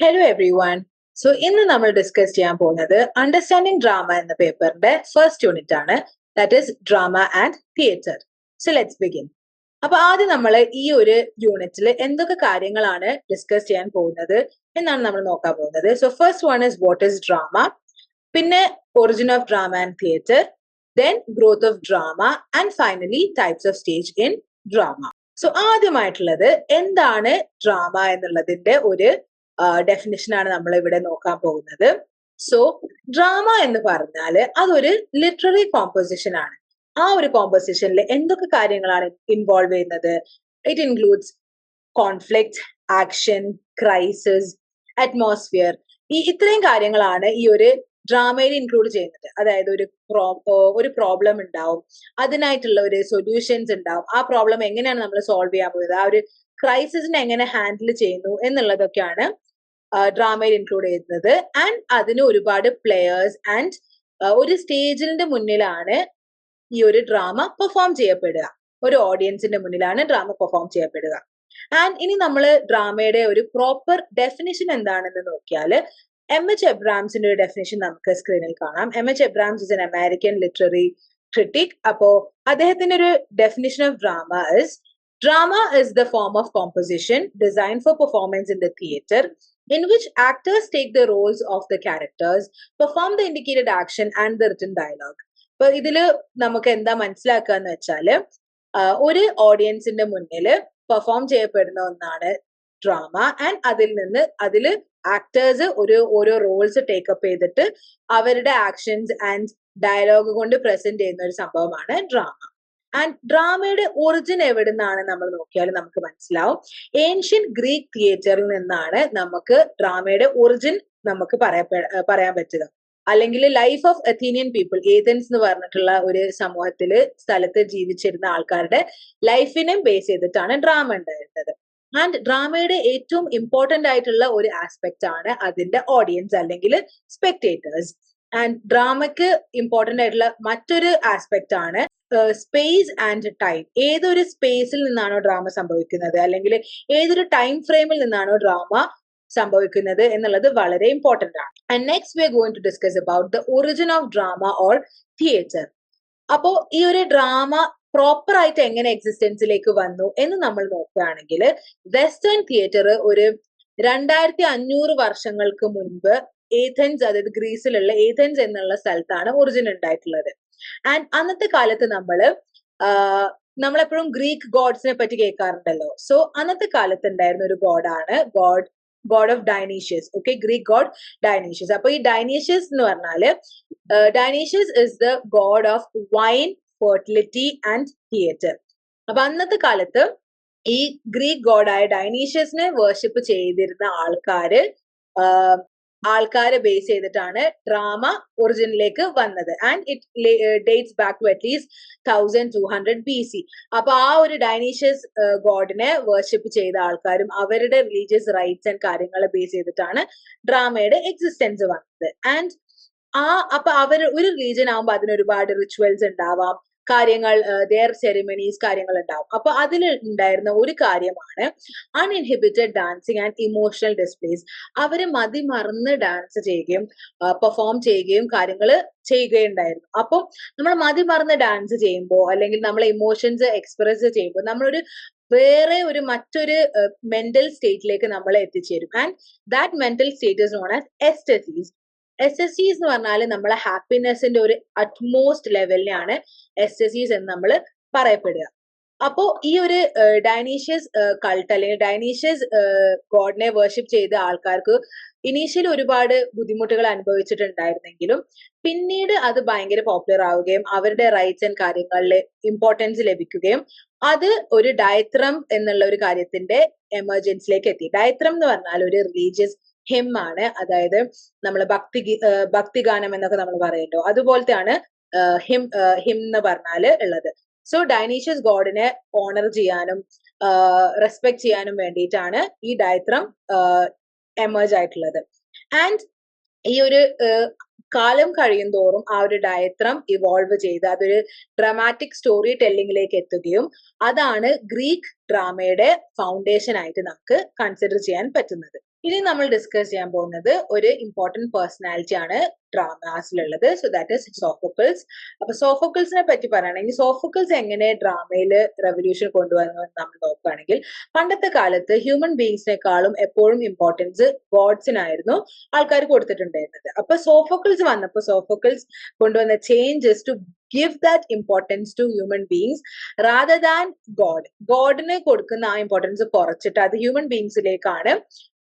Hello every one so ഇന്ന് നമ്മൾ discuss ചെയ്യാൻ പോകുന്നത് അണ്ടർസ്റ്റാൻഡിംഗ് ഡ്രാമ എന്ന പേപ്പറിന്റെ ഫസ്റ്റ് യൂണിറ്റ് ആണ്. That is drama and theatre so let's begin അപ്പൊ ആദ്യം നമ്മൾ ഈ ഒരു യൂണിറ്റിൽ എന്തൊക്കെ കാര്യങ്ങളാണ് ഡിസ്കസ് ചെയ്യാൻ പോകുന്നത് എന്നാണ് നമ്മൾ നോക്കാൻ പോകുന്നത്. So first one is what is drama പിന്നെ origin of drama and theatre then growth of drama and finally types of stage in drama. So ആദ്യമായിട്ടുള്ളത് എന്താണ് ഡ്രാമ എന്നുള്ളതിന്റെ ഒരു ഡെഫിനിഷൻ ആണ് നമ്മൾ ഇവിടെ നോക്കാൻ പോകുന്നത്. സോ ഡ്രാമ എന്ന് പറഞ്ഞാൽ അതൊരു ലിറ്റററി കോമ്പോസിഷൻ ആണ്. ആ ഒരു കോമ്പോസിഷനിൽ എന്തൊക്കെ കാര്യങ്ങളാണ് ഇൻവോൾവ് ചെയ്യുന്നത്? It includes conflict action crisis atmosphere ഈ ഇത്രയും കാര്യങ്ങളാണ് ഈ ഒരു ഡ്രാമയിൽ ഇൻക്ലൂഡ് ചെയ്യുന്നത്. അതായത് ഒരു ഒരു പ്രോബ്ലം ഉണ്ടാവും. അതിനായിട്ടുള്ള ഒരു സൊല്യൂഷൻസ് ഉണ്ടാവും. ആ പ്രോബ്ലം എങ്ങനെയാണ് നമ്മൾ സോൾവ് ചെയ്യാൻ പോകുന്നത്? ആ ഒരു ക്രൈസിസിനെ എങ്ങനെ ഹാൻഡിൽ ചെയ്യുന്നു എന്നുള്ളതൊക്കെയാണ് ഡ്രാമയിൽ ഇൻക്ലൂഡ് ചെയ്യുന്നത്. ആൻഡ് അതിന് ഒരുപാട് പ്ലെയേഴ്സ് ആൻഡ് ഒരു സ്റ്റേജിന്റെ മുന്നിലാണ് ഈ ഒരു ഡ്രാമ പെർഫോം ചെയ്യപ്പെടുക. ഒരു ഓഡിയൻസിന്റെ മുന്നിലാണ് ഡ്രാമ പെർഫോം ചെയ്യപ്പെടുക. ആൻഡ് ഇനി നമ്മൾ ഡ്രാമയുടെ ഒരു പ്രോപ്പർ ഡെഫിനിഷൻ എന്താണെന്ന് നോക്കിയാൽ എം എച്ച് എബ്രാംസിന്റെ ഒരു ഡെഫിനേഷൻ നമുക്ക് സ്ക്രീനിൽ കാണാം. M H Abrams is an American literary critic അപ്പോ അദ്ദേഹത്തിന്റെ ഒരു definition of drama is drama is the form of composition design for performance in the theatre in which actors take the roles of the characters, perform the indicated action and the written dialogue അപ്പൊ ഇതിൽ നമുക്ക് എന്താ മനസ്സിലാക്കുക എന്ന് വെച്ചാൽ ഒരു ഓഡിയൻസിന്റെ മുന്നിൽ perform ചെയ്യപ്പെടുന്ന ഒന്നാണ് ഡ്രാമ ആൻഡ് അതിൽ നിന്ന് അതിൽ ആക്ടേഴ്സ് ഒരു ഓരോ റോൾസ് ടേക്കപ്പ് ചെയ്തിട്ട് അവരുടെ ആക്ഷൻസ് ആൻഡ് ഡയലോഗ് കൊണ്ട് പ്രസന്റ് ചെയ്യുന്ന ഒരു സംഭവമാണ് ഡ്രാമ ആൻഡ് ഡ്രാമയുടെ ഒറിജിൻ എവിടെ നിന്നാണ് നമ്മൾ നോക്കിയാൽ നമുക്ക് മനസ്സിലാവും. ഏൻഷ്യൻ ഗ്രീക്ക് തിയേറ്ററിൽ നിന്നാണ് നമുക്ക് ഡ്രാമയുടെ ഒറിജിൻ നമുക്ക് പറയാൻ പറ്റുക. അല്ലെങ്കിൽ life of Athenian people Athens എന്ന് പറഞ്ഞിട്ടുള്ള ഒരു സമൂഹത്തിൽ സ്ഥലത്ത് ജീവിച്ചിരുന്ന ആൾക്കാരുടെ ലൈഫിനെ ബേസ് ചെയ്തിട്ടാണ് ഡ്രാമ ഉണ്ടായിരുന്നത്. ആൻഡ് ഡ്രാമയുടെ ഏറ്റവും ഇമ്പോർട്ടന്റ് ആയിട്ടുള്ള ഒരു ആസ്പെക്ട് ആണ് അതിന്റെ ഓഡിയൻസ് അല്ലെങ്കിൽ സ്പെക്ടേറ്റേഴ്സ് ആൻഡ് ഡ്രാമയ്ക്ക് ഇമ്പോർട്ടന്റ് ആയിട്ടുള്ള മറ്റൊരു ആസ്പെക്ട് ആണ് സ്പേസ് ആൻഡ് ടൈം ഏതൊരു സ്പേസിൽ നിന്നാണോ ഡ്രാമ സംഭവിക്കുന്നത്? അല്ലെങ്കിൽ ഏതൊരു ടൈം ഫ്രെയിമിൽ നിന്നാണോ ഡ്രാമ സംഭവിക്കുന്നത് എന്നുള്ളത് വളരെ ഇമ്പോർട്ടന്റ് ആണ്. And next we going to discuss about the origin of drama or theatre അപ്പോ ഈ ഒരു ഡ്രാമ പ്രോപ്പർ ആയിട്ട് എങ്ങനെ എക്സിസ്റ്റൻസിലേക്ക് വന്നു എന്ന് നമ്മൾ നോക്കുകയാണെങ്കിൽ വെസ്റ്റേൺ തിയേറ്റർ ഒരു രണ്ടായിരത്തി അഞ്ഞൂറ് വർഷങ്ങൾക്ക് മുൻപ് ഏഥൻസ് അതായത് ഗ്രീസിലുള്ള ഏഥൻസ് എന്നുള്ള സ്ഥലത്താണ് ഒറിജിൻ ഉണ്ടായിട്ടുള്ളത്. ആൻഡ് അന്നത്തെ കാലത്ത് നമ്മൾ നമ്മളെപ്പോഴും ഗ്രീക്ക് ഗോഡ്സിനെ പറ്റി കേൾക്കാറുണ്ടല്ലോ. സോ അന്നത്തെ കാലത്ത് ഉണ്ടായിരുന്ന ഒരു ഗോഡാണ് god god of Dionysus okay Greek god Dionysus അപ്പൊ ഈ ഡൈനീഷ്യസ് എന്ന് പറഞ്ഞാൽ Dionysus is the god of wine fertility and theatre അപ്പൊ അന്നത്തെ കാലത്ത് ഈ ഗ്രീക്ക് ഗോഡായ ഡൈനീഷ്യസിനെ വേർഷിപ്പ് ചെയ്തിരുന്ന ആൾക്കാര് ആൾക്കാരെ ബേസ് ചെയ്തിട്ടാണ് ഡ്രാമ ഒറിജിനിലേക്ക് വന്നത്. And it dates back to at least thousand two hundred B C അപ്പൊ ആ ഒരു ഡൈനീഷ്യസ് ഗോഡിനെ വേർഷിപ്പ് ചെയ്ത ആൾക്കാരും അവരുടെ റിലീജിയസ് റൈറ്റ്സ് ആൻഡ് കാര്യങ്ങളെ ബേസ് ചെയ്തിട്ടാണ് ഡ്രാമയുടെ എക്സിസ്റ്റൻസ് വന്നത്. ആൻഡ് ആ അപ്പൊ അവർ ഒരു റിലീജിയൻ ആകുമ്പോൾ അതിന് ഒരുപാട് റിച്വൽസ് ഉണ്ടാവാം. കാര്യങ്ങൾ ദെയർ സെറിമണീസ് കാര്യങ്ങൾ ഉണ്ടാവും അപ്പൊ അതിൽ ഉണ്ടായിരുന്ന ഒരു കാര്യമാണ് uninhibited dancing and emotional displays അവർ മതിമറന്ന് ഡാൻസ് ചെയ്യുകയും പെർഫോം ചെയ്യുകയും കാര്യങ്ങൾ ചെയ്യുകയുണ്ടായിരുന്നു. അപ്പോൾ നമ്മൾ മതിമറന്ന് ഡാൻസ് ചെയ്യുമ്പോൾ അല്ലെങ്കിൽ നമ്മൾ ഇമോഷൻസ് എക്സ്പ്രസ് ചെയ്യുമ്പോൾ നമ്മളൊരു വേറെ ഒരു മറ്റൊരു മെന്റൽ സ്റ്റേറ്റിലേക്ക് നമ്മൾ എത്തിച്ചേരും. And that mental state is known as ecstasis S എസ് സീസ് എന്ന് പറഞ്ഞാൽ നമ്മളെ ഹാപ്പിനെസിന്റെ ഒരു അറ്റ്മോസ്റ്റ് ലെവലിനെയാണ് എസ് എസ് സീസ് എന്ന് നമ്മൾ പറയപ്പെടുക. അപ്പോ ഈ ഒരു ഡൈനീഷ്യസ് കൾട്ട് അല്ലെങ്കിൽ ഡൈനീഷ്യസ് ഗോഡിനെ വേർഷിപ്പ് ചെയ്ത ആൾക്കാർക്ക് ഇനീഷ്യലി ഒരുപാട് ബുദ്ധിമുട്ടുകൾ അനുഭവിച്ചിട്ടുണ്ടായിരുന്നെങ്കിലും പിന്നീട് അത് ഭയങ്കര പോപ്പുലർ ആവുകയും അവരുടെ റൈറ്റ്സ് ആൻഡ് കാര്യങ്ങളിൽ ഇമ്പോർട്ടൻസ് ലഭിക്കുകയും അത് ഒരു ഡയത്രം എന്നുള്ള ഒരു കാര്യത്തിന്റെ എമർജൻസിലേക്ക് എത്തി. ഡയത്രം എന്ന് പറഞ്ഞാൽ ഒരു റിലീജിയസ് ഹിം ആണ്. അതായത് നമ്മൾ ഭക്തി ഭക്തിഗാനം എന്നൊക്കെ നമ്മൾ പറയട്ടോ അതുപോലത്തെയാണ് ഹിം ഹിം എന്ന് പറഞ്ഞാൽ ഉള്ളത്. സോ ഡൈനീഷ്യസ് ഗോഡിനെ ഓണർ ചെയ്യാനും റെസ്പെക്ട് ചെയ്യാനും വേണ്ടിയിട്ടാണ് ഈ ഡയത്രം എമേജ് ആയിട്ടുള്ളത്. ആൻഡ് ഈ ഒരു കാലം കഴിയും തോറും ആ ഒരു ഡയത്രം ഇവോൾവ് ചെയ്ത് അതൊരു ഡ്രമാറ്റിക് സ്റ്റോറി ടെല്ലിങ്ങിലേക്ക് എത്തുകയും അതാണ് ഗ്രീക്ക് ഡ്രാമയുടെ ഫൗണ്ടേഷൻ ആയിട്ട് നമുക്ക് കൺസിഡർ ചെയ്യാൻ പറ്റുന്നത്. ഇനി നമ്മൾ ഡിസ്കസ് ചെയ്യാൻ പോകുന്നത് ഒരു ഇമ്പോർട്ടന്റ് പേഴ്സണാലിറ്റി ആണ് ഡ്രാമാസിലുള്ളത് സോ ദാറ്റ് ഇസ് സോഫോക്കിൾസ് അപ്പൊ സോഫോക്കിൾസിനെ പറ്റി പറയുകയാണെങ്കിൽ സോഫോക്കിൾസ് എങ്ങനെ ഡ്രാമയിൽ റെവല്യൂഷൻ കൊണ്ടുവന്നു എന്ന് നമ്മൾ നോക്കുകയാണെങ്കിൽ പണ്ടത്തെ കാലത്ത് ഹ്യൂമൻ ബീങ്സിനെക്കാളും എപ്പോഴും ഇമ്പോർട്ടൻസ് ഗോഡ്സിനായിരുന്നു ആൾക്കാർ കൊടുത്തിട്ടുണ്ടായിരുന്നത്. അപ്പൊ സോഫോക്കിൾസ് വന്നപ്പോൾ സോഫോക്കിൾസ് കൊണ്ടുവന്ന changes to give that importance to human beings rather than god ഗോഡിന് കൊടുക്കുന്ന ആ ഇമ്പോർട്ടൻസ് കുറച്ചിട്ട് അത് ഹ്യൂമൻ ബീങ്സിലേക്കാണ്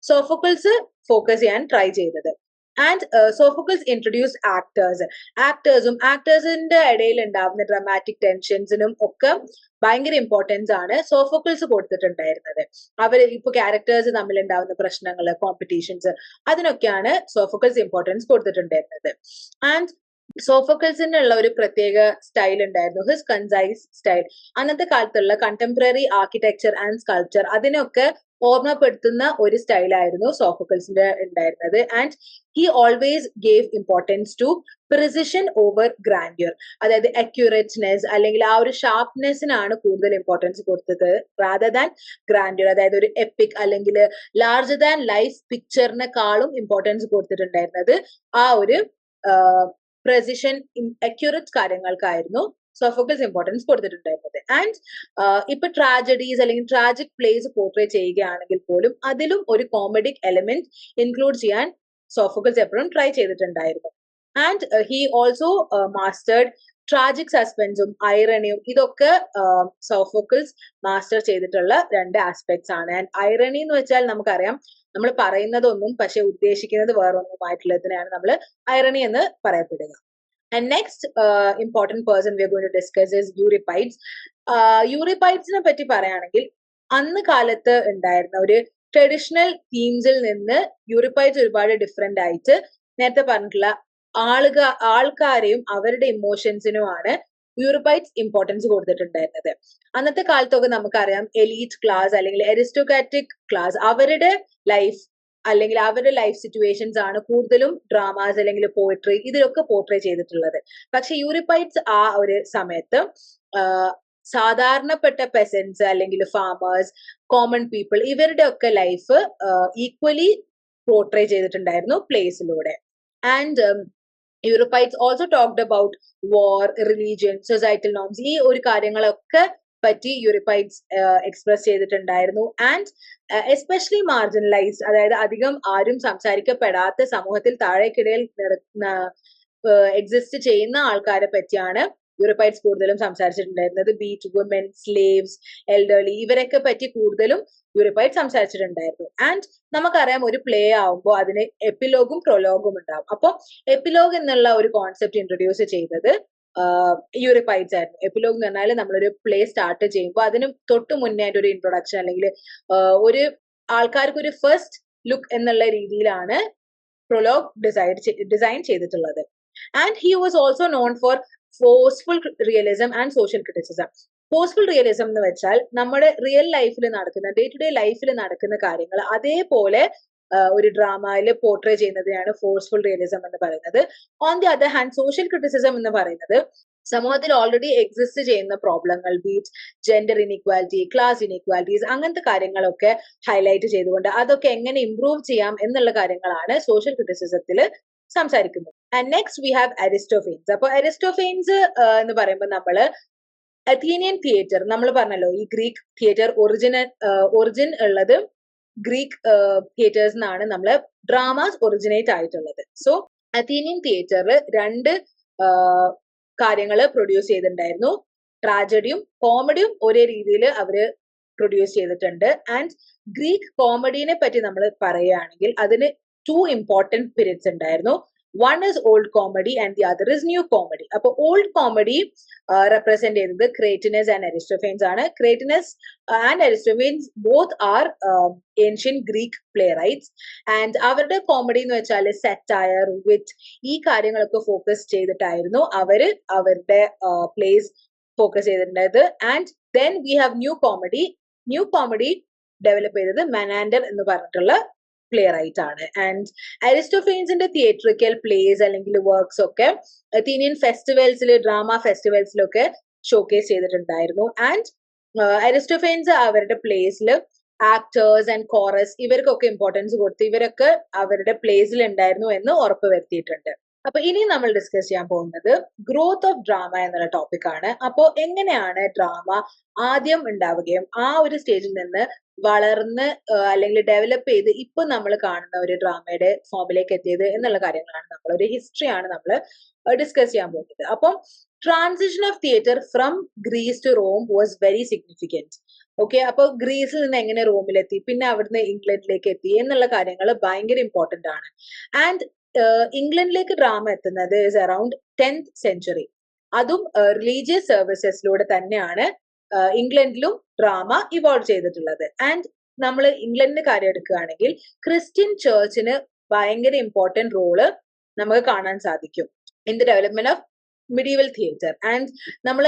സോഫോക്കിൾസ് ഫോക്കസ് ചെയ്യാൻ ട്രൈ ചെയ്തത്. ആൻഡ് സോഫോക്കിൾസ് ഇൻട്രൊഡ്യൂസ് ആക്ടേഴ്സ് ആക്ടേഴ്സും ആക്ടേഴ്സിന്റെ ഇടയിൽ ഉണ്ടാവുന്ന ഡ്രമാറ്റിക് ടെൻഷൻസിനും ഒക്കെ ഭയങ്കര ഇമ്പോർട്ടൻസ് ആണ് സോഫോക്കിൾസ് കൊടുത്തിട്ടുണ്ടായിരുന്നത്. അവർ ഇപ്പൊ ക്യാരക്ടേഴ്സ് തമ്മിൽ ഉണ്ടാവുന്ന പ്രശ്നങ്ങൾ കോമ്പറ്റീഷൻസ് അതിനൊക്കെയാണ് സോഫോക്കിൾസ് ഇമ്പോർട്ടൻസ് കൊടുത്തിട്ടുണ്ടായിരുന്നത്. ആൻഡ് സോഫോക്കൽസിനുള്ള ഒരു പ്രത്യേക സ്റ്റൈൽ ഉണ്ടായിരുന്നു. ഹിസ് കൺസൈസ് സ്റ്റൈൽ അന്നത്തെ കാലത്തുള്ള കണ്ടംപററി ആർക്കിടെക്ചർ ആൻഡ് സ്കൾപ്ചർ അതിനൊക്കെ ഓർമ്മപ്പെടുത്തുന്ന ഒരു സ്റ്റൈലായിരുന്നു സോഫോക്കൽസിന്റെ ഉണ്ടായിരുന്നത്. And he always gave importance to precision over grandeur അതായത് അക്യൂറേറ്റ്നെസ് അല്ലെങ്കിൽ ആ ഒരു ഷാർപ്നെസ്സിനാണ് കൂടുതൽ ഇമ്പോർട്ടൻസ് കൊടുത്തത്. റാദർ ദാൻ ഗ്രാൻഡ്യൂർ അതായത് ഒരു എപ്പിക് അല്ലെങ്കിൽ ലാർജർ ദാൻ ലൈഫ് പിക്ചറിനെക്കാളും ഇമ്പോർട്ടൻസ് കൊടുത്തിട്ടുണ്ടായിരുന്നത് ആ ഒരു പ്രസിഷൻ അക്യൂറേറ്റ് കാര്യങ്ങൾക്കായിരുന്നു. സോഫോക്കൽസ് ഇമ്പോർട്ടൻസ് കൊടുത്തിട്ടുണ്ടായിരുന്നത് ആൻഡ് ഇപ്പൊ ട്രാജഡീസ് അല്ലെങ്കിൽ ട്രാജിക് പ്ലേസ് പോർട്രേ ചെയ്യുകയാണെങ്കിൽ പോലും അതിലും ഒരു കോമഡിക് എലമെന്റ് ഇൻക്ലൂഡ് ചെയ്യാൻ സോഫോക്കൽസ് എപ്പോഴും ട്രൈ ചെയ്തിട്ടുണ്ടായിരുന്നു. And he also mastered tragic സസ്പെൻസും ഐറണിയും ഇതൊക്കെ സോഫോക്കൽസ് മാസ്റ്റർ ചെയ്തിട്ടുള്ള രണ്ട് ആസ്പെക്ട്സ് ആണ്. ആൻഡ് ഐറണി എന്ന് വെച്ചാൽ നമുക്കറിയാം നമ്മൾ പറയുന്നതൊന്നും പക്ഷെ ഉദ്ദേശിക്കുന്നത് വേറൊന്നുമായിട്ടുള്ളതിനാണ് നമ്മൾ ഐറണി എന്ന് പറയപ്പെടുക. And next important person we going to discuss is Euripides യൂറിപ്പൈഡ്സിനെ പറ്റി പറയുകയാണെങ്കിൽ അന്ന് കാലത്ത് ഉണ്ടായിരുന്ന ഒരു ട്രഡീഷണൽ തീംസിൽ നിന്ന് യൂറിപ്പൈഡ്സ് ഒരുപാട് ഡിഫറെന്റ് ആയിട്ട് നേരത്തെ പറഞ്ഞിട്ടുള്ള ആളുക ആൾക്കാരെയും അവരുടെ ഇമോഷൻസിനുമാണ് യൂറിപ്പൈറ്റ്സ് ഇമ്പോർട്ടൻസ് കൊടുത്തിട്ടുണ്ടായിരുന്നത്. അന്നത്തെ കാലത്തൊക്കെ നമുക്കറിയാം എലീറ്റ് ക്ലാസ് അല്ലെങ്കിൽ എരിസ്റ്റോക്രാറ്റിക് ക്ലാസ് അവരുടെ ലൈഫ് അല്ലെങ്കിൽ അവരുടെ ലൈഫ് സിറ്റുവേഷൻസ് ആണ് കൂടുതലും ഡ്രാമാസ് അല്ലെങ്കിൽ പോയട്രി ഇതിലൊക്കെ പോർട്രേ ചെയ്തിട്ടുള്ളത്. പക്ഷെ യൂറിപ്പൈറ്റ്സ് ആ ഒരു സമയത്ത് സാധാരണപ്പെട്ട പെസൻസ് അല്ലെങ്കിൽ ഫാമേഴ്സ് കോമൺ പീപ്പിൾ ഇവരുടെ ഒക്കെ ലൈഫ് ഈക്വലി പോർട്രേ ചെയ്തിട്ടുണ്ടായിരുന്നു പ്ലേസിലൂടെ and Euripides also talked about war religion societal norms ഈ ഒരു കാര്യങ്ങളൊക്കെ പറ്റി യൂറിപ്പൈറ്റ്സ് എക്സ്പ്രസ് ചെയ്തിട്ടുണ്ടായിരുന്നു. ആൻഡ് എസ്പെഷ്യലി മാർജിനലൈസ്ഡ് അതായത് അധികം ആരും സംസാരിക്കപ്പെടാത്ത സമൂഹത്തിൽ താഴേക്കിടയിൽ എക്സിസ്റ്റ് ചെയ്യുന്ന ആൾക്കാരെ പറ്റിയാണ് യൂറോപ്പൈറ്റ്സ് കൂടുതലും സംസാരിച്ചിട്ടുണ്ടായിരുന്നത്. Be it woman slaves elderly ഇവരൊക്കെ പറ്റി കൂടുതലും യൂറോപ്പൈറ്റ് സംസാരിച്ചിട്ടുണ്ടായിരുന്നു. ആൻഡ് നമുക്കറിയാം ഒരു പ്ലേ ആവുമ്പോൾ അതിന് എപ്പിലോഗും പ്രൊലോഗും ഉണ്ടാവും. അപ്പോൾ എപ്പിലോഗ് എന്നുള്ള ഒരു കോൺസെപ്റ്റ് ഇൻട്രൊഡ്യൂസ് ചെയ്തത് യൂറിപ്പൈറ്റ്സ് ആയിരുന്നു എപ്പിലോഗ് എന്ന് പറഞ്ഞാൽ നമ്മളൊരു പ്ലേ സ്റ്റാർട്ട് ചെയ്യുമ്പോൾ അതിന് തൊട്ട് മുന്നേ ആയിട്ട് ഒരു ഇൻട്രൊഡക്ഷൻ അല്ലെങ്കിൽ ഒരു ആൾക്കാർക്ക് ഒരു ഫസ്റ്റ് ലുക്ക് എന്നുള്ള രീതിയിലാണ് പ്രൊലോഗ് ഡിസൈഡ് ഡിസൈൻ ചെയ്തിട്ടുള്ളത്. And he was also known for forceful realism and social criticism forceful realism എന്ന് വെച്ചാൽ നമ്മുടെ റിയൽ ലൈഫിൽ നടക്കുന്ന ഡേ ടു ഡേ ലൈഫിൽ നടക്കുന്ന കാര്യങ്ങൾ അതേപോലെ ഒരു ഡ്രാമയിൽ പോർട്രേ ചെയ്യുന്നതിനാണ് ഫോഴ്സ്ഫുൾ റിയലിസം എന്ന് പറയുന്നത്. On the other hand social criticism എന്ന് പറയുന്നത് സമൂഹത്തിൽ ഓൾറെഡി എക്സിസ്റ്റ് ചെയ്യുന്ന പ്രോബ്ലങ്ങൾ be it gender inequality class inequalities അങ്ങനത്തെ കാര്യങ്ങളൊക്കെ ഹൈലൈറ്റ് ചെയ്തുകൊണ്ട് അതൊക്കെ എങ്ങനെ ഇംപ്രൂവ് ചെയ്യാം എന്നുള്ള കാര്യങ്ങളാണ് സോഷ്യൽ ക്രിറ്റിസിസത്തിൽ സംസാരിക്കുന്നത്. And next we have Aristophanes അപ്പോൾ അരിസ്റ്റോഫെയിൻസ് എന്ന് പറയുമ്പോൾ നമ്മൾ അഥീനിയൻ തിയേറ്റർ നമ്മൾ പറഞ്ഞല്ലോ ഈ ഗ്രീക്ക് തിയേറ്റർ ഒറിജിനൽ ഒറിജിൻ ഉള്ളത് ഗ്രീക്ക് തിയേറ്റേഴ്സ് നിന്നാണ് നമ്മൾ ഡ്രാമാസ് ഒറിജിനേറ്റ് ആയിട്ടുള്ളത്. സോ അഥീനിയൻ തിയേറ്ററിൽ രണ്ട് കാര്യങ്ങൾ പ്രൊഡ്യൂസ് ചെയ്തിട്ടുണ്ടായിരുന്നു. ട്രാജഡിയും കോമഡിയും ഒരേ രീതിയിൽ അവർ പ്രൊഡ്യൂസ് ചെയ്തിട്ടുണ്ട്. ആൻഡ് ഗ്രീക്ക് കോമഡീനെ പറ്റി നമ്മൾ പറയുകയാണെങ്കിൽ അതിന് ടു ഇമ്പോർട്ടന്റ് പീരിയഡ്സ് ഉണ്ടായിരുന്നു. One is old comedy and the other is new comedy അപ്പൊ ഓൾഡ് കോമഡി റെപ്രസെന്റ് ചെയ്യുന്നത് ക്രേറ്റിനസ് ആൻഡ് അരിസ്റ്റോഫെയിൻസ് ആണ്. Cratinus and Aristophanes both are ancient Greek playwrights and അവരുടെ കോമഡി എന്ന് വെച്ചാൽ സെറ്റയർ വിത്ത് ഈ കാര്യങ്ങളൊക്കെ ഫോക്കസ് ചെയ്തിട്ടായിരുന്നു അവർ അവരുടെ plays focus ചെയ്തിട്ടുണ്ടായത്. And then we have new comedy new comedy develop ചെയ്തത് മെനാൻഡർ എന്ന് പറഞ്ഞിട്ടുള്ള പ്ലേ റൈറ്റ് ആണ് ആൻഡ് അരിസ്റ്റോഫെയിൻസിന്റെ തിയേറ്ററിക്കൽ പ്ലേസ് അല്ലെങ്കിൽ വർക്ക്സ് ഒക്കെ അത്തീനിയൻ ഫെസ്റ്റിവൽസിൽ ഡ്രാമ ഫെസ്റ്റിവൽസിലൊക്കെ ഷോക്കേസ് ചെയ്തിട്ടുണ്ടായിരുന്നു. ആൻഡ് അരിസ്റ്റോഫെയിൻസ് അവരുടെ പ്ലേസിൽ ആക്ടേഴ്സ് ആൻഡ് കോറസ് ഇവർക്കൊക്കെ ഇമ്പോർട്ടൻസ് കൊടുത്ത് ഇവരൊക്കെ അവരുടെ പ്ലേസിൽ ഉണ്ടായിരുന്നു എന്ന് ഉറപ്പ് വരുത്തിയിട്ടുണ്ട്. അപ്പൊ ഇനി നമ്മൾ ഡിസ്കസ് ചെയ്യാൻ പോകുന്നത് ഗ്രോത്ത് ഓഫ് ഡ്രാമ എന്നുള്ള ടോപ്പിക് ആണ്. അപ്പോ എങ്ങനെയാണ് ഡ്രാമ ആദ്യം ഉണ്ടാവുകയും ആ ഒരു സ്റ്റേജിൽ നിന്ന് വളർന്ന് അല്ലെങ്കിൽ ഡെവലപ്പ് ചെയ്ത് ഇപ്പൊ നമ്മൾ കാണുന്ന ഒരു ഡ്രാമയുടെ ഫോമിലേക്ക് എത്തിയത് എന്നുള്ള കാര്യങ്ങളാണ് നമ്മൾ ഒരു ഹിസ്റ്ററിയാണ് നമ്മൾ ഡിസ്കസ് ചെയ്യാൻ പോകുന്നത്. അപ്പം transition of theatre from Greece to Rome was very significant okay അപ്പൊ ഗ്രീസിൽ നിന്ന് എങ്ങനെ റോമിലെത്തി പിന്നെ അവിടുന്ന് ഇംഗ്ലണ്ടിലേക്ക് എത്തി എന്നുള്ള കാര്യങ്ങൾ ഭയങ്കര ഇമ്പോർട്ടന്റ് ആണ്. ആൻഡ് ഇംഗ്ലണ്ടിലേക്ക് ഡ്രാമ എത്തുന്നത് ഇസ് അറൌണ്ട് ടെൻത്ത് സെഞ്ചുറി അതും റിലീജിയസ് സർവീസസിലൂടെ തന്നെയാണ് ഇംഗ്ലണ്ടിലും ഡ്രാമ ഇവോൾവ് ചെയ്തിട്ടുള്ളത്. ആൻഡ് നമ്മൾ ഇംഗ്ലണ്ടിന്റെ കാര്യം എടുക്കുകയാണെങ്കിൽ ക്രിസ്ത്യൻ ചേർച്ചിന് ഭയങ്കര ഇമ്പോർട്ടന്റ് റോൾ നമുക്ക് കാണാൻ സാധിക്കും. In the development of medieval theatre and നമ്മൾ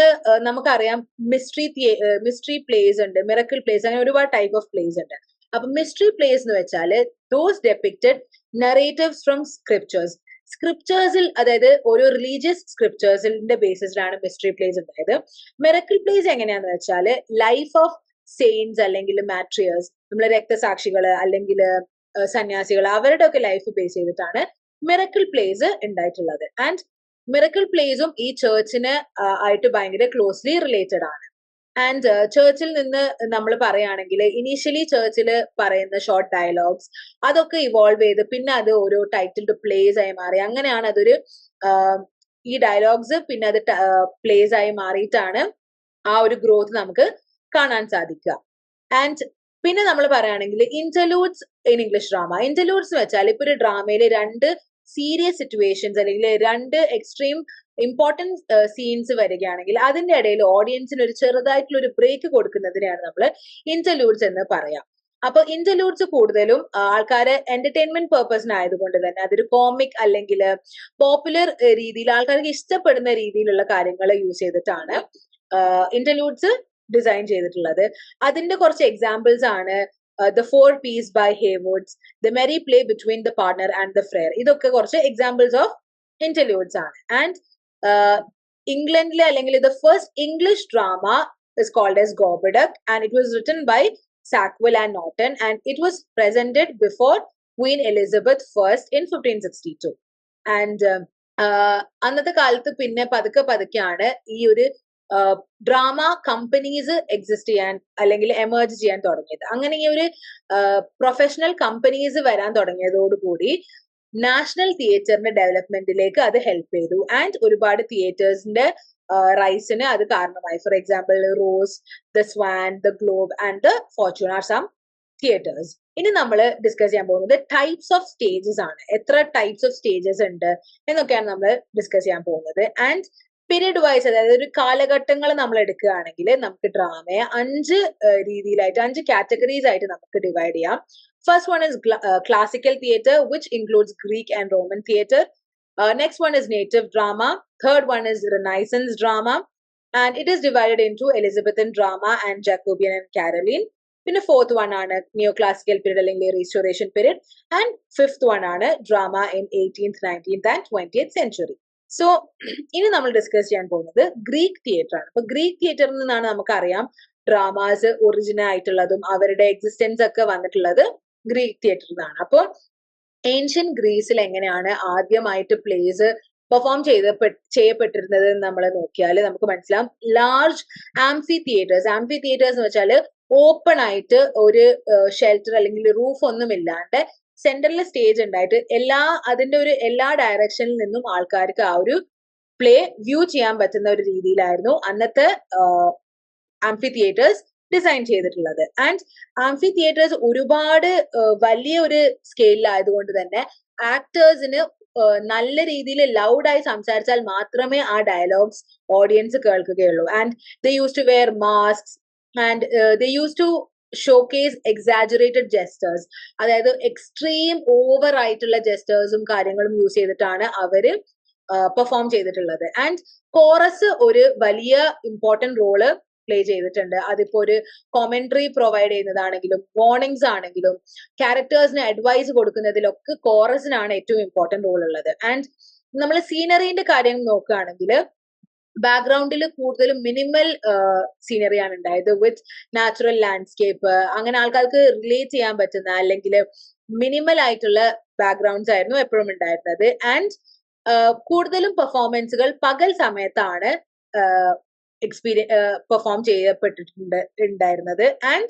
നമുക്കറിയാം മിസ്റ്ററി മിസ്റ്ററി പ്ലേസ് ഉണ്ട് മിറക്കിൾ പ്ലേസ് അങ്ങനെ ഒരുപാട് ടൈപ്പ് ഓഫ് പ്ലേസ് ഉണ്ട്. അപ്പൊ മിസ്റ്ററി പ്ലേസ് എന്ന് വെച്ചാൽ those depicted narratives from scriptures സ്ക്രിപ്റ്റേഴ്സിൽ അതായത് ഓരോ റിലീജിയസ് സ്ക്രിപ്റ്റേഴ്സിന്റെ ബേസിസിലാണ് മിസ്റ്ററി പ്ലേസ് ഉണ്ടായത്. മെറക്കിൾ പ്ലേസ് എങ്ങനെയാന്ന് വെച്ചാൽ ലൈഫ് ഓഫ് സെയിൻസ് അല്ലെങ്കിൽ മാട്രിയേഴ്സ് നമ്മളെ രക്തസാക്ഷികൾ അല്ലെങ്കിൽ സന്യാസികൾ അവരുടെ ഒക്കെ ലൈഫ് ബേസ് ചെയ്തിട്ടാണ് മിറക്കിൾ പ്ലേസ് ഉണ്ടായിട്ടുള്ളത്. ആൻഡ് മിറക്കിൾ പ്ലേസും ഈ ചേർച്ചിന് ആയിട്ട് ഭയങ്കര ക്ലോസ്ലി റിലേറ്റഡ് ആണ്. ആൻഡ് ചേർച്ചിൽ നിന്ന് നമ്മൾ പറയുകയാണെങ്കിൽ ഇനീഷ്യലി ചേർച്ചിൽ പറയുന്ന ഷോർട്ട് ഡയലോഗ്സ് അതൊക്കെ ഇവോൾവ് ചെയ്ത് പിന്നെ അത് ഓരോ ടൈറ്റിൽഡ് പ്ലേസ് ആയി മാറി. അങ്ങനെയാണ് അതൊരു ഈ ഡയലോഗ്സ് പിന്നെ അത് പ്ലേസ് ആയി മാറിയിട്ടാണ് ആ ഒരു ഗ്രോത്ത് നമുക്ക് കാണാൻ സാധിക്കുക. ആൻഡ് പിന്നെ നമ്മൾ പറയുകയാണെങ്കിൽ interludes in English drama interludes വെച്ചാൽ ഇപ്പൊ ഒരു ഡ്രാമയിൽ രണ്ട് സീരിയസ് സിറ്റുവേഷൻസ് അല്ലെങ്കിൽ രണ്ട് എക്സ്ട്രീം ഇമ്പോർട്ടന്റ് സീൻസ് വരികയാണെങ്കിൽ അതിന്റെ ഇടയിൽ ഓഡിയൻസിന് ഒരു ചെറുതായിട്ടുള്ള ഒരു ബ്രേക്ക് കൊടുക്കുന്നതിനെയാണ് നമ്മൾ ഇന്റർലൂഡ്സ് എന്ന് പറയാം. അപ്പൊ ഇന്റർലൂഡ്സ് കൂടുതലും ആൾക്കാരെ എന്റർടൈൻമെന്റ് പേർപ്പസിനായതുകൊണ്ട് തന്നെ അതൊരു കോമിക് അല്ലെങ്കിൽ പോപ്പുലർ രീതിയിൽ ആൾക്കാർക്ക് ഇഷ്ടപ്പെടുന്ന രീതിയിലുള്ള കാര്യങ്ങൾ യൂസ് ചെയ്തിട്ടാണ് ഇന്റർലൂഡ്സ് ഡിസൈൻ ചെയ്തിട്ടുള്ളത്. അതിന്റെ കുറച്ച് എക്സാമ്പിൾസ് ആണ് the four P's by Heywood's the merry play between the partner and the friar ഇതൊക്കെ കുറച്ച് എക്സാമ്പിൾസ് ഓഫ് ഇന്റർലൂഡ്സ് ആണ്. ആൻഡ് ഇംഗ്ലണ്ടിലെ അല്ലെങ്കിൽ the first English drama is called as Gorboduc and it was written by Sackville and Norton and it was presented before Queen Elizabeth first in fifteen sixty two and അന്നത്തെ കാലത്ത് പിന്നെ പതുക്കെ പതുക്കെയാണ് ഈ ഒരു drama companies exist ചെയ്യാൻ അല്ലെങ്കിൽ emerge ചെയ്യാൻ തുടങ്ങിയത്. അങ്ങനെ ഈ ഒരു പ്രൊഫഷണൽ കമ്പനീസ് വരാൻ തുടങ്ങിയതോടുകൂടി നാഷണൽ തിയേറ്ററിന്റെ ഡെവലപ്മെന്റിലേക്ക് അത് ഹെൽപ്പ് ചെയ്തു. ആൻഡ് ഒരുപാട് തിയേറ്റേഴ്സിന്റെ റൈസിന് അത് കാരണമായി. For example Rose the Swan the Globe and the Fortune are some theatres ഇനി നമ്മൾ ഡിസ്കസ് ചെയ്യാൻ പോകുന്നത് ടൈപ്സ് ഓഫ് സ്റ്റേജസ് ആണ്. എത്ര ടൈപ്സ് ഓഫ് സ്റ്റേജസ് ഉണ്ട് എന്നൊക്കെയാണ് നമ്മൾ ഡിസ്കസ് ചെയ്യാൻ പോകുന്നത്. ആൻഡ് പീരീഡ് വൈസ് അതായത് ഒരു കാലഘട്ടങ്ങൾ നമ്മൾ എടുക്കുകയാണെങ്കിൽ നമുക്ക് ഡ്രാമയെ അഞ്ച് രീതിയിലായിട്ട് അഞ്ച് കാറ്റഗറീസ് ആയിട്ട് നമുക്ക് ഡിവൈഡ് ചെയ്യാം. First one is classical theatre which includes Greek and Roman theatre next one is native drama third one is Renaissance drama and it is divided into Elizabethan drama and Jacobean and Caroline പിന്നെ fourth one ആണ് neoclassical period അല്ലെങ്കിൽ restoration period and fifth one ആണ് drama in eighteenth nineteenth and twentieth century so ഇനി നമ്മൾ discuss ചെയ്യാൻ പോകുന്നത് Greek theatre ആണ്. അപ്പൊ ഗ്രീക്ക് തിയേറ്ററിൽ നിന്നാണ് നമുക്കറിയാം ഡ്രാമാസ് ഒറിജിനൽ ആയിട്ടുള്ളതും അവരുടെ എക്സിസ്റ്റൻസ് ഒക്കെ വന്നിട്ടുള്ളത്. ഗ്രീക്ക് തിയേറ്ററിൽ നിന്നാണ് അപ്പോൾ ഏൻഷ്യൻ ഗ്രീസിൽ എങ്ങനെയാണ് ആദ്യമായിട്ട് പ്ലേസ് പെർഫോം ചെയ്ത ചെയ്യപ്പെട്ടിരുന്നത് നമ്മൾ നോക്കിയാൽ നമുക്ക് മനസ്സിലാവും. Large amphitheatres amphitheatres എന്ന് വെച്ചാൽ ഓപ്പൺ ആയിട്ട് ഒരു ഷെൽട്ടർ അല്ലെങ്കിൽ റൂഫ് ഒന്നും ഇല്ലാണ്ട് സെന്ററിൽ സ്റ്റേജ് ഉണ്ടായിട്ട് എല്ലാ അതിന്റെ ഒരു എല്ലാ ഡയറക്ഷനിൽ നിന്നും ആൾക്കാർക്ക് ആ ഒരു പ്ലേ വ്യൂ ചെയ്യാൻ പറ്റുന്ന ഒരു രീതിയിലായിരുന്നു അന്നത്തെ ആംഫി തിയേറ്റേഴ്സ് ഡിസൈൻ ചെയ്തിട്ടുള്ളത്. ആൻഡ് ആംഫി തിയേറ്റേഴ്സ് ഒരുപാട് വലിയ ഒരു സ്കെയിലായതുകൊണ്ട് തന്നെ ആക്ടേഴ്സിന് നല്ല രീതിയിൽ ലൗഡായി സംസാരിച്ചാൽ മാത്രമേ ആ dialogues audience കേൾക്കുകയുള്ളൂ. And the use to wear mask and the use to showcase exaggerated gestures അതായത് എക്സ്ട്രീം ഓവർ ആയിട്ടുള്ള ജെസ്റ്റേഴ്സും കാര്യങ്ങളും യൂസ് ചെയ്തിട്ടാണ് അവർ പെർഫോം ചെയ്തിട്ടുള്ളത്. ആൻഡ് കോറസ് ഒരു വലിയ ഇമ്പോർട്ടന്റ് റോൾ പ്ലേ ചെയ്തിട്ടുണ്ട്. അതിപ്പോ ഒരു കോമെന്ററി പ്രൊവൈഡ് ചെയ്യുന്നതാണെങ്കിലും വാർണിംഗ്സ് ആണെങ്കിലും ക്യാരക്ടേഴ്സിന് അഡ്വൈസ് കൊടുക്കുന്നതിലൊക്കെ കോറസിനാണ് ഏറ്റവും ഇമ്പോർട്ടന്റ് റോൾ ഉള്ളത്. ആൻഡ് നമ്മൾ സീനറിന്റെ കാര്യം നോക്കുകയാണെങ്കിൽ ബാക്ക്ഗ്രൗണ്ടിൽ കൂടുതലും മിനിമൽ സീനറിയാണ് ഉണ്ടായത്. വിത്ത് നാച്ചുറൽ ലാൻഡ്സ്കേപ്പ് അങ്ങനെ ആൾക്കാർക്ക് റിലേറ്റ് ചെയ്യാൻ പറ്റുന്ന അല്ലെങ്കിൽ മിനിമൽ ആയിട്ടുള്ള ബാക്ക്ഗ്രൗണ്ട്സ് ആയിരുന്നു എപ്പോഴും ഉണ്ടായിരുന്നത്. ആൻഡ് കൂടുതലും പെർഫോമൻസുകൾ പകൽ സമയത്താണ് എക്സ്പീരിയൻ പെർഫോം ചെയ്യപ്പെട്ടിട്ടുണ്ട് ഉണ്ടായിരുന്നത്. And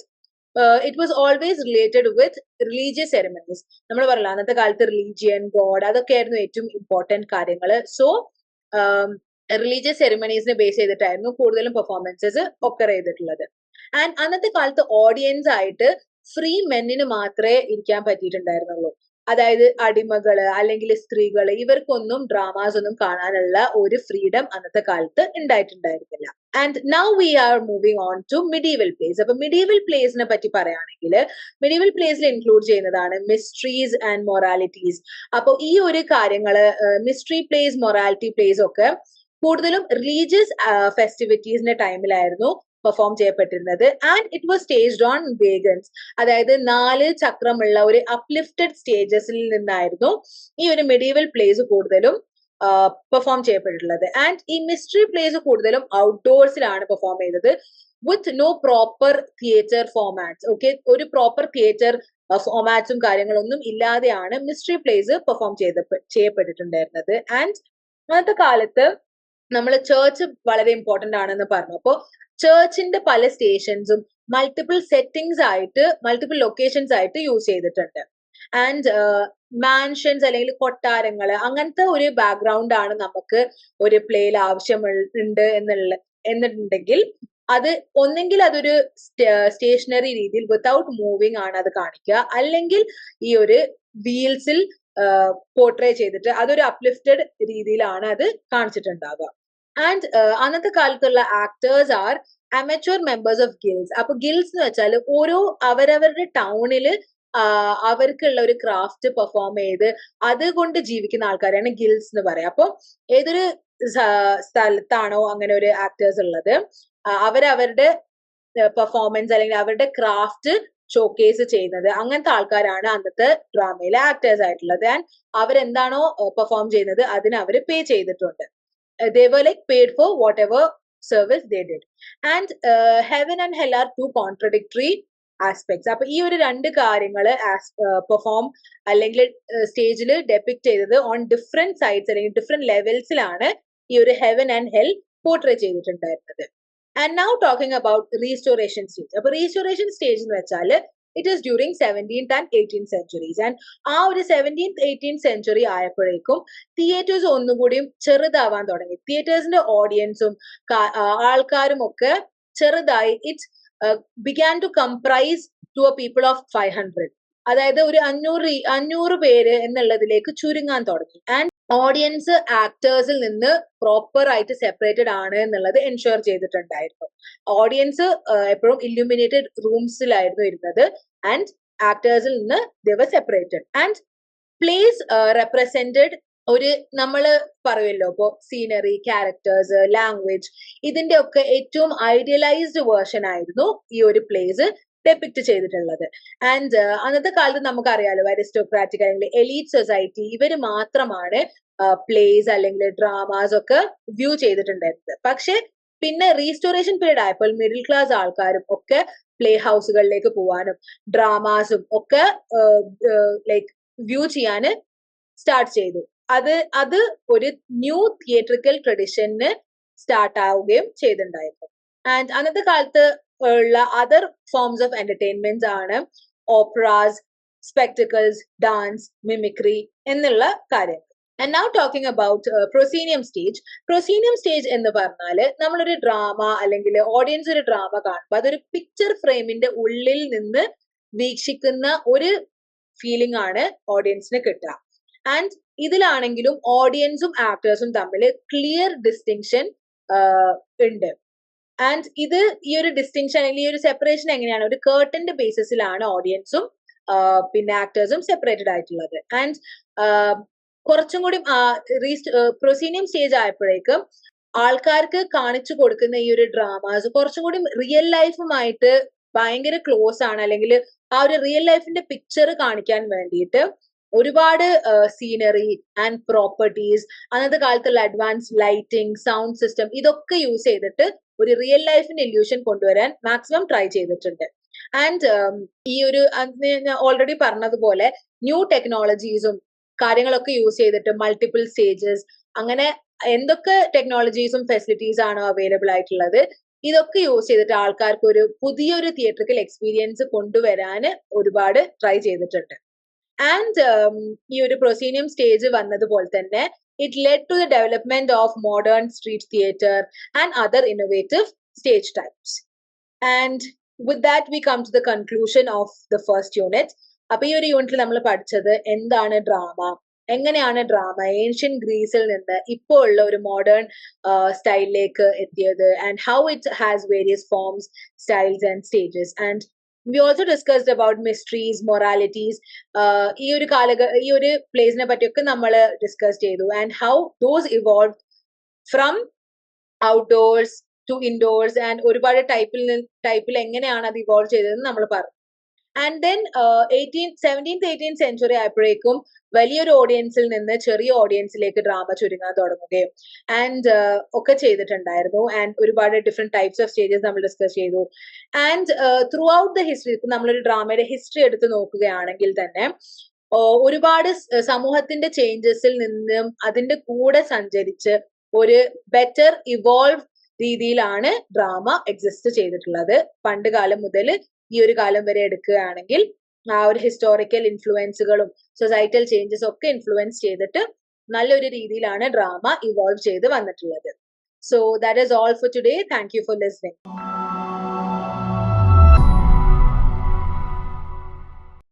it was always related with religious ceremonies നമ്മൾ പറയില്ല അന്നത്തെ കാലത്ത് റിലീജിയൻ ഗോഡ് അതൊക്കെ ആയിരുന്നു ഏറ്റവും ഇമ്പോർട്ടന്റ് കാര്യങ്ങൾ സോ റിലീജിയസ് സെറമണീസിനെ ബേസ് ചെയ്തിട്ടായിരുന്നു കൂടുതലും പെർഫോമൻസസ് ഒക്കർ ചെയ്തിട്ടുള്ളത്. ആൻഡ് അന്നത്തെ കാലത്ത് ഓഡിയൻസ് ആയിട്ട് ഫ്രീ മെന്നിന് മാത്രമേ ഇരിക്കാൻ പറ്റിയിട്ടുണ്ടായിരുന്നുള്ളൂ. അതായത് അടിമകൾ അല്ലെങ്കിൽ സ്ത്രീകൾ ഇവർക്കൊന്നും ഡ്രാമാസ് ഒന്നും കാണാനുള്ള ഒരു ഫ്രീഡം അന്നത്തെ കാലത്ത് ഉണ്ടായിട്ടുണ്ടായിരുന്നില്ല. And now we are moving on to medieval plays അപ്പൊ മിഡീവൽ പ്ലേസിനെ പറ്റി പറയുകയാണെങ്കിൽ മിഡീവൽ പ്ലേസിൽ ഇൻക്ലൂഡ് ചെയ്യുന്നതാണ് മിസ്ട്രീസ് ആൻഡ് മൊറാലിറ്റീസ് അപ്പോൾ ഈ ഒരു കാര്യങ്ങൾ മിസ്ട്രി പ്ലേസ് മൊറാലിറ്റി പ്ലേസ് ഒക്കെ കൂടുതലും റിലീജിയസ് ഫെസ്റ്റിവിറ്റീസിന്റെ ടൈമിലായിരുന്നു perform ചെയ്യപ്പെട്ടിരുന്നത്. And it was staged on wagons അതായത് നാല് ചക്രമുള്ള ഒരു അപ്ലിഫ്റ്റഡ് സ്റ്റേജസിൽ നിന്നായിരുന്നു ഈ ഒരു മെഡീവൽ പ്ലേസ് കൂടുതലും പെർഫോം ചെയ്യപ്പെട്ടിട്ടുള്ളത്. ആൻഡ് ഈ മിസ്റ്ററി പ്ലേസ് കൂടുതലും ഔട്ട്ഡോഴ്സിലാണ് പെർഫോം ചെയ്തത് with no proper theatre formats okay ഒരു പ്രോപ്പർ തിയേറ്റർ ഫോമാറ്റ്സും കാര്യങ്ങളൊന്നും ഇല്ലാതെയാണ് മിസ്റ്ററി പ്ലേസ് പെർഫോം ചെയ്ത ചെയ്യപ്പെട്ടിട്ടുണ്ടായിരുന്നത്. ആൻഡ് അന്നത്തെ കാലത്ത് നമ്മൾ ചേർച്ച് വളരെ ഇമ്പോർട്ടന്റ് ആണെന്ന് പറഞ്ഞു. അപ്പോൾ ചേർച്ചിന്റെ പല സ്റ്റേഷൻസും മൾട്ടിപ്പിൾ സെറ്റിംഗ്സ് ആയിട്ട് മൾട്ടിപ്പിൾ ലൊക്കേഷൻസ് ആയിട്ട് യൂസ് ചെയ്തിട്ടുണ്ട്. ആൻഡ് മാൻഷൻസ് അല്ലെങ്കിൽ കൊട്ടാരങ്ങൾ അങ്ങനത്തെ ഒരു ബാക്ക്ഗ്രൗണ്ട് ആണ് നമുക്ക് ഒരു പ്ലേയിൽ ആവശ്യമുണ്ട് എന്നുള്ള എന്നുണ്ടെങ്കിൽ അത് ഒന്നെങ്കിൽ അതൊരു സ്റ്റേഷനറി രീതിയിൽ വിത്തൗട്ട് മൂവിങ് ആണ് അത് കാണിക്കുക. അല്ലെങ്കിൽ ഈ ഒരു വീൽസിൽ പോർട്രേ ചെയ്തിട്ട് അതൊരു അപ്ലിഫ്റ്റഡ് രീതിയിലാണ് അത് കാണിച്ചിട്ടുണ്ടാവുക. ആൻഡ് അന്നത്തെ കാലത്തുള്ള actors are amateur members of guilds അപ്പൊ ഗിൽസ് എന്ന് വെച്ചാൽ ഓരോ അവരവരുടെ ടൗണിൽ അവർക്കുള്ള ഒരു ക്രാഫ്റ്റ് പെർഫോം ചെയ്ത് അതുകൊണ്ട് ജീവിക്കുന്ന ആൾക്കാരാണ് ഗിൽസ് എന്ന് പറയാം. അപ്പൊ ഏതൊരു സ്ഥലത്താണോ അങ്ങനെ ഒരു ആക്ടേഴ്സ് ഉള്ളത് അവരവരുടെ പെർഫോമൻസ് അല്ലെങ്കിൽ അവരുടെ ക്രാഫ്റ്റ് ഷോക്കേസ് ചെയ്യുന്നത് അങ്ങനത്തെ ആൾക്കാരാണ് അന്നത്തെ ഡ്രാമയിലെ ആക്ടേഴ്സ് ആയിട്ടുള്ളത്. ആൻഡ് അവരെന്താണോ പെർഫോം ചെയ്യുന്നത് അതിന് അവർ പേ ചെയ്തിട്ടുണ്ട്. They were like paid for whatever service they did and heaven and hell are two contradictory aspects അപ്പൊ ഈ ഒരു രണ്ട് കാര്യങ്ങൾ പെർഫോം അല്ലെങ്കിൽ സ്റ്റേജിൽ ഡെപ്പിക്ട് ചെയ്തത് ഓൺ ഡിഫറെന്റ് സൈഡ്സ് അല്ലെങ്കിൽ ഡിഫറെന്റ് ലെവൽസിലാണ് ഈ ഒരു ഹെവൻ ആൻഡ് ഹെൽ പോർട്രേ ചെയ്തിട്ടുണ്ടായിരുന്നത്. And now talking about restoration stage അപ്പൊ റീസ്റ്റോറേഷൻ സ്റ്റേജ് എന്ന് വെച്ചാൽ it is during seventeenth and eighteen centuries and ആ ഒരു സെവന്റീൻത്ത് എയ്റ്റീൻ സെഞ്ചുറി ആയപ്പോഴേക്കും തിയേറ്റേഴ്സ് ഒന്നുകൂടിയും ചെറുതാവാൻ തുടങ്ങി. തിയേറ്റേഴ്സിന്റെ ഓഡിയൻസും ആൾക്കാരും ഒക്കെ ചെറുതായി its began to comprise to a people of five hundred അതായത് ഒരു അഞ്ഞൂറ് അഞ്ഞൂറ് പേര് എന്നുള്ളതിലേക്ക് ചുരുങ്ങാൻ തുടങ്ങി. ആൻഡ് ഓഡിയൻസ് ആക്ടേഴ്സിൽ നിന്ന് പ്രോപ്പർ ആയിട്ട് സെപ്പറേറ്റഡ് ആണ് എന്നുള്ളത് എൻഷുർ ചെയ്തിട്ടുണ്ടായിരുന്നു. ഓഡിയൻസ് എപ്പോഴും ഇല്യൂമിനേറ്റഡ് റൂംസിലായിരുന്നു ഇരുന്നത്. ആൻഡ് ആക്ടേഴ്സിൽ നിന്ന് they were separated and plays represented ഒരു നമ്മൾ പറയുമല്ലോ ഇപ്പോ സീനറി ക്യാരക്ടേഴ്സ് ലാംഗ്വേജ് ഇതിന്റെ ഒക്കെ ഏറ്റവും ഐഡിയലൈസ്ഡ് വേർഷൻ ആയിരുന്നു ഈ ഒരു പ്ലേസ് ഡെപിക്ട് ചെയ്തിട്ടുള്ളത്. ആൻഡ് അന്നത്തെ കാലത്ത് നമുക്കറിയാലോ അരിസ്റ്റോക്രാറ്റിക് അല്ലെങ്കിൽ എലീറ്റ് സൊസൈറ്റി ഇവർ മാത്രമാണ് പ്ലേസ് അല്ലെങ്കിൽ ഡ്രാമാസ് ഒക്കെ വ്യൂ ചെയ്തിട്ടുണ്ടായിരുന്നത്. പക്ഷെ പിന്നെ റീസ്റ്റോറേഷൻ പീരീഡ് ആയപ്പോൾ മിഡിൽ ക്ലാസ് ആൾക്കാരും ഒക്കെ പ്ലേ ഹൗസുകളിലേക്ക് പോവാനും ഡ്രാമാസും ഒക്കെ ലൈക്ക് വ്യൂ ചെയ്യാന് സ്റ്റാർട്ട് ചെയ്തു. അത് അത് ഒരു ന്യൂ തിയേറ്ററിക്കൽ ട്രഡീഷന് സ്റ്റാർട്ട് ആവുകയും ചെയ്തിട്ടുണ്ടായിരുന്നു. ആൻഡ് അന്നത്തെ കാലത്ത് ഉള്ള അതർ ഫോംസ് ഓഫ് എന്റർടൈൻമെന്റ് ആണ് ഓപ്പറാസ് സ്പെക്ടിക്കിൾസ് ഡാൻസ് മിമിക്രി എന്നുള്ള കാര്യങ്ങൾ. And now talking about proscenium stage proscenium stage എന്ന് പറഞ്ഞാൽ നമ്മളൊരു ഡ്രാമ അല്ലെങ്കിൽ ഓഡിയൻസ് ഒരു ഡ്രാമ കാണുമ്പോൾ അതൊരു പിക്ചർ ഫ്രെയിമിന്റെ ഉള്ളിൽ നിന്ന് വീക്ഷിക്കുന്ന ഒരു ഫീലിംഗ് ആണ് ഓഡിയൻസിന് കിട്ടുക. ആൻഡ് ഇതിലാണെങ്കിലും ഓഡിയൻസും ആക്ടേഴ്സും തമ്മിൽ ക്ലിയർ ഡിസ്റ്റിങ്ഷൻ ഉണ്ട്. ആൻഡ് ഇത് ഈ ഒരു ഡിസ്റ്റിങ്ഷൻ അല്ലെങ്കിൽ ഈ ഒരു സെപ്പറേഷൻ എങ്ങനെയാണ്? ഒരു കേർട്ടന്റെ ബേസിസിലാണ് ഓഡിയൻസും പിന്നെ ആക്ടേഴ്സും സെപ്പറേറ്റഡ് ആയിട്ടുള്ളത്. ആൻഡ് കുറച്ചും കൂടി പ്രൊസീനിയം സ്റ്റേജ് ആയപ്പോഴേക്കും ആൾക്കാർക്ക് കാണിച്ചു കൊടുക്കുന്ന ഈ ഒരു ഡ്രാമാസ് കുറച്ചും കൂടി റിയൽ ലൈഫുമായിട്ട് ഭയങ്കര ക്ലോസ് ആണ്. അല്ലെങ്കിൽ ആ ഒരു റിയൽ ലൈഫിന്റെ പിക്ചർ കാണിക്കാൻ വേണ്ടിയിട്ട് ഒരുപാട് സീനറി ആൻഡ് പ്രോപ്പർട്ടീസ് അന്നത്തെ കാലത്തുള്ള അഡ്വാൻസ് ലൈറ്റിംഗ് സൗണ്ട് സിസ്റ്റം ഇതൊക്കെ യൂസ് ചെയ്തിട്ട് ഒരു റിയൽ ലൈഫിന്റെ ഇല്യൂഷൻ കൊണ്ടുവരാൻ മാക്സിമം ട്രൈ ചെയ്തിട്ടുണ്ട്. ആൻഡ് ഈ ഒരു ഓൾറെഡി പറഞ്ഞതുപോലെ ന്യൂ ടെക്നോളജീസും കാര്യങ്ങളൊക്കെ യൂസ് ചെയ്തിട്ട് മൾട്ടിപ്പിൾ സ്റ്റേജസ് അങ്ങനെ എന്തൊക്കെ ടെക്നോളജീസും ഫെസിലിറ്റീസ് ആണോ അവൈലബിൾ ആയിട്ടുള്ളത് ഇതൊക്കെ യൂസ് ചെയ്തിട്ട് ആൾക്കാർക്ക് ഒരു പുതിയൊരു തിയേറ്ററിക്കൽ എക്സ്പീരിയൻസ് കൊണ്ടുവരാൻ ഒരുപാട് ട്രൈ ചെയ്തിട്ടുണ്ട്. ആൻഡ് ഈ ഒരു പ്രൊസീനിയം സ്റ്റേജ് വന്നതുപോലെ തന്നെ it led to the development of modern street theatre and other innovative stage types and with that we come to the conclusion of the first unit അപ്പൊ ഈ ഒരു യൂണിറ്റിൽ നമ്മൾ പഠിച്ചത് എന്താണ് ഡ്രാമ എങ്ങനെയാണ് ഡ്രാമ ഏൻഷ്യൻ ഗ്രീസിൽ നിന്ന് ഇപ്പോൾ ഉള്ള ഒരു മോഡേൺ സ്റ്റൈലിലേക്ക് എത്തിയത്? And how it has various forms styles and stages and we also discussed about mysteries moralities ഈ ഒരു കാലഘ ഈ ഒരു പ്ലേസിനെ പറ്റിയൊക്കെ നമ്മൾ ഡിസ്കസ് ചെയ്തു. And how those evolve from outdoors to indoors and ഒരുപാട് ടൈപ്പിൽ ടൈപ്പിൽ എങ്ങനെയാണ് അത് ഇവോൾവ് ചെയ്തതെന്ന് നമ്മൾ പറഞ്ഞു. And then eighteen seventeenth eighteen century ആയപ്പോഴേക്കും വലിയൊരു ഓഡിയൻസിൽ നിന്ന് ചെറിയ ഓഡിയൻസിലേക്ക് ഡ്രാമ ചുരുങ്ങാൻ തുടങ്ങുകയും ആൻഡ് ഒക്കെ ചെയ്തിട്ടുണ്ടായിരുന്നു. ആൻഡ് ഒരുപാട് ഡിഫറെന്റ് ടൈപ്സ് ഓഫ് സ്റ്റേജസ് നമ്മൾ ഡിസ്കസ് ചെയ്തു. And throughout the history ഇപ്പം നമ്മളൊരു ഡ്രാമയുടെ ഹിസ്റ്ററി എടുത്ത് നോക്കുകയാണെങ്കിൽ തന്നെ ഒരുപാട് സമൂഹത്തിന്റെ ചേഞ്ചസിൽ നിന്നും അതിന്റെ കൂടെ സഞ്ചരിച്ച് ഒരു ബെറ്റർ ഇവോൾവ് രീതിയിലാണ് ഡ്രാമ എക്സിസ്റ്റ് ചെയ്തിട്ടുള്ളത്. പണ്ട് കാലം മുതൽ ഈ ഒരു കാലം വരെ എടുക്കുകയാണെങ്കിൽ ആ ഒരു ഹിസ്റ്റോറിക്കൽ ഇൻഫ്ലുവൻസുകളും സൊസൈറ്റൽ ചേഞ്ചസ് ഒക്കെ ഇൻഫ്ലുവൻസ് ചെയ്തിട്ട് നല്ലൊരു രീതിയിലാണ് ഡ്രാമ ഇവോൾവ് ചെയ്ത് വന്നിട്ടുള്ളത്. So that is all for today thank you for listening